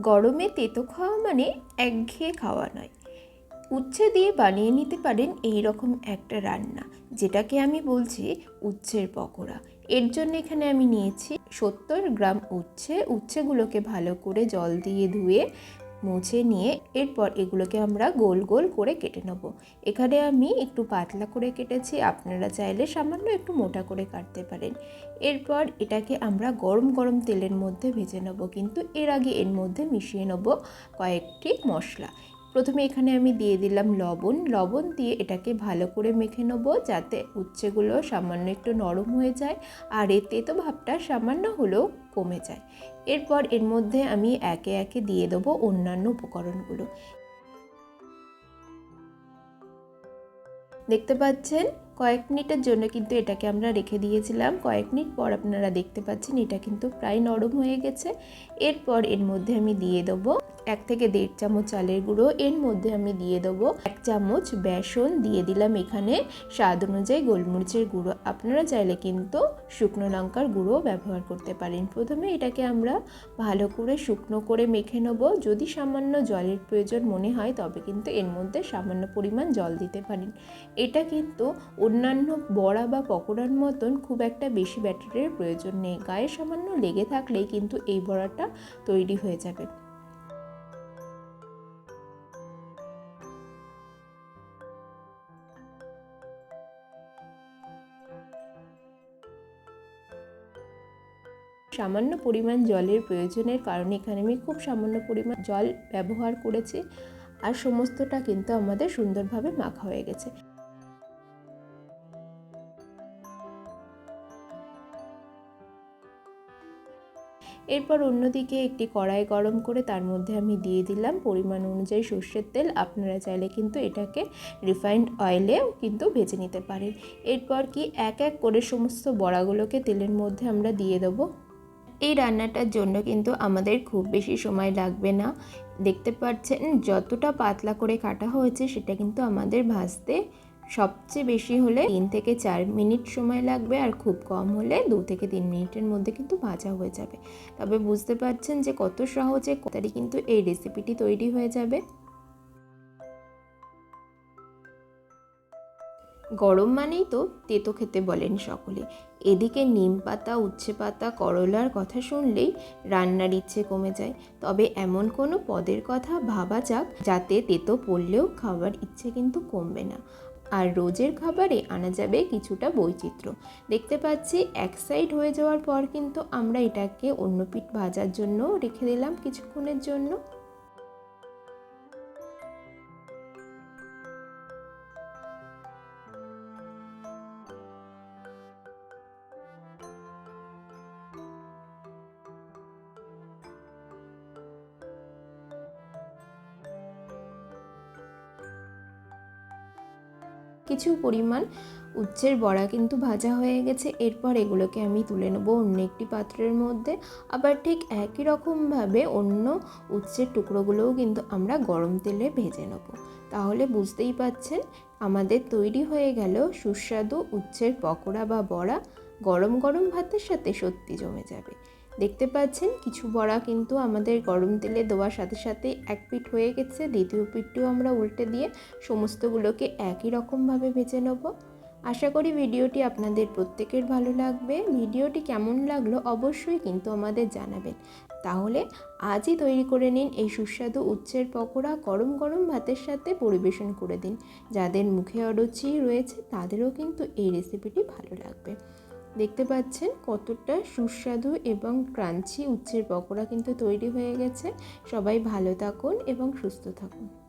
গরমে তেতো খাওয়া মানে একঘেয়ে খাওয়া নয়। উচ্ছে দিয়ে বানিয়ে নিতে পারেন এই রকম একটা রান্না, যেটাকে আমি বলছি উচ্ছের পকোড়া। এর জন্য এখানে আমি নিয়েছি সত্তর গ্রাম উচ্ছে। উচ্ছেগুলোকে ভালো করে জল দিয়ে ধুয়ে মুছে নিয়ে এরপর এগুলোকে আমরা গোল গোল করে কেটে নেব। এখানে আমি একটু পাতলা করে কেটেছি, আপনারা চাইলে সামান্য একটু মোটা করে কাটতে পারেন। এরপর এটাকে আমরা গরম গরম তেলের মধ্যে ভেজে নেব, কিন্তু এর আগে এর মধ্যে মিশিয়ে নেব কয়েকটি মশলা। প্রথমে এখানে আমি দিয়ে দিলাম লবণ। লবণ দিয়ে এটাকে ভালো করে মেখে নেব যাতে উচ্ছেগুলো সামান্য একটু নরম হয়ে যায় আর এর তেতো ভাবটা সামান্য হলেও কমে যায়। এরপর এর মধ্যে আমি একে একে দিয়ে দেবো অন্যান্য উপকরণগুলো। দেখতে পাচ্ছেন, কয়েক মিনিটের জন্য কিন্তু এটাকে আমরা রেখে দিয়েছিলাম। কয়েক মিনিট পর আপনারা দেখতে পাচ্ছেন এটা কিন্তু প্রায় নরম হয়ে গেছে। এরপর এর মধ্যে আমি দিয়ে দেবো এক থেকে দেড় চামচ চালের গুঁড়ো, এর মধ্যে আমি দিয়ে দেবো এক চামচ বেসন। দিয়ে দিলাম এখানে স্বাদ অনুযায়ী গোলমরিচের গুঁড়ো। আপনারা চাইলে কিন্তু শুকনো লঙ্কার গুঁড়ো ব্যবহার করতে পারেন। প্রথমে এটাকে আমরা ভালো করে শুকনো করে মেখে নেব। যদি সামান্য জলের প্রয়োজন মনে হয়, তবে কিন্তু এর মধ্যে সামান্য পরিমাণ জল দিতে পারেন। এটা কিন্তু অন্যান্য বড়া বা পকোড়ার মতন খুব একটা বেশি ব্যাটারের প্রয়োজন নেই। গায়ে সামান্য লেগে থাকলেই কিন্তু এই বড়াটা তৈরি হয়ে যাবে। সামান্য পরিমাণ জলের প্রয়োজনের কারণে এখানে আমি খুব সামান্য পরিমাণ জল ব্যবহার করেছি। আর সমস্তটা কিন্তু আমাদের সুন্দরভাবে মাখা হয়ে গেছে। এরপর অন্যদিকে একটি কড়াই গরম করে তার মধ্যে আমি দিয়ে দিলাম পরিমাণ অনুযায়ী সর্ষের তেল। আপনারা চাইলে কিন্তু এটাকে রিফাইন্ড অয়েলেও কিন্তু ভেজে নিতে পারেন। এরপর কি এক এক করে সমস্ত বড়াগুলোকে তেলের মধ্যে আমরা দিয়ে দেবো। এই রান্নাটার জন্য কিন্তু আমাদের খুব বেশি সময় লাগবে না। দেখতে পাচ্ছেন যতটা পাতলা করে কাটা হয়েছে সেটা কিন্তু আমাদের ভাজতে সবচেয়ে বেশি হলে তিন থেকে চার মিনিট সময় লাগবে আর খুব কম হলে দু থেকে তিন মিনিটের মধ্যে কিন্তু ভাজা হয়ে যাবে। তবে বুঝতে পারছেন যে কত সহজে কতারি কিন্তু এই রেসিপিটি তৈরি হয়ে যাবে। গরম মানেই তো তেতো খেতে বলেন সকলে। এদিকে নিম পাতা, উচ্ছে পাতা, করলার কথা শুনলেই রান্নার ইচ্ছে কমে যায়। তবে এমন কোনো পদের কথা ভাবা যাক যাতে তেতো পড়লেও খাবার ইচ্ছে কিন্তু কমবে না। আর রোজের খাবারে আনা যাবে কিছুটা বৈচিত্র্য। দেখতে পাচ্ছি এক সাইড হয়ে যাওয়ার পর কিন্তু আমরা এটাকে অন্য পিঠ ভাজার জন্য রেখে দিলাম কিছুক্ষণের জন্য। কিছু পরিমাণ উচ্ছের বড়া কিন্তু ভাজা হয়ে গেছে। এরপর এগুলোকে আমি তুলে নেব অন্য একটি পাত্রের মধ্যে। আবার ঠিক একই রকমভাবে অন্য উচ্ছের টুকরোগুলোও কিন্তু আমরা গরম তেলে ভেজে নেব। তাহলে বুঝতেই পাচ্ছেন, আমাদের তৈরি হয়ে গেল সুস্বাদু উচ্ছের পকোড়া বা বড়া। গরম গরম ভাতের সাথে সত্যি জমে যাবে। দেখতে পাচ্ছেন, কিছু বড়া কিন্তু আমাদের গরম তেলে দেওয়ার সাথে সাথে এক পিঠ হয়ে গেছে। দ্বিতীয় পিঠটিও আমরা উল্টে দিয়ে সমস্তগুলোকে একই রকমভাবে ভেজে নেব। আশা করি ভিডিওটি আপনাদের প্রত্যেকের ভালো লাগবে। ভিডিওটি কেমন লাগল অবশ্যই কিন্তু আমাদের জানাবেন। তাহলে আজই তৈরি করে নিন এই সুস্বাদু উচ্ছের পকোড়া গরম গরম ভাতের সাথে পরিবেশন করে দিন। যাদের মুখে অরুচি রয়েছে, তাদেরও কিন্তু এই রেসিপিটি ভালো লাগবে। দেখতে পাচ্ছেন কতটা সুস্বাদু এবং ক্রাঞ্চি উচ্ছের পকোড়া কিন্তু তৈরি হয়ে গেছে। সবাই ভালো থাকুন এবং সুস্থ থাকুন।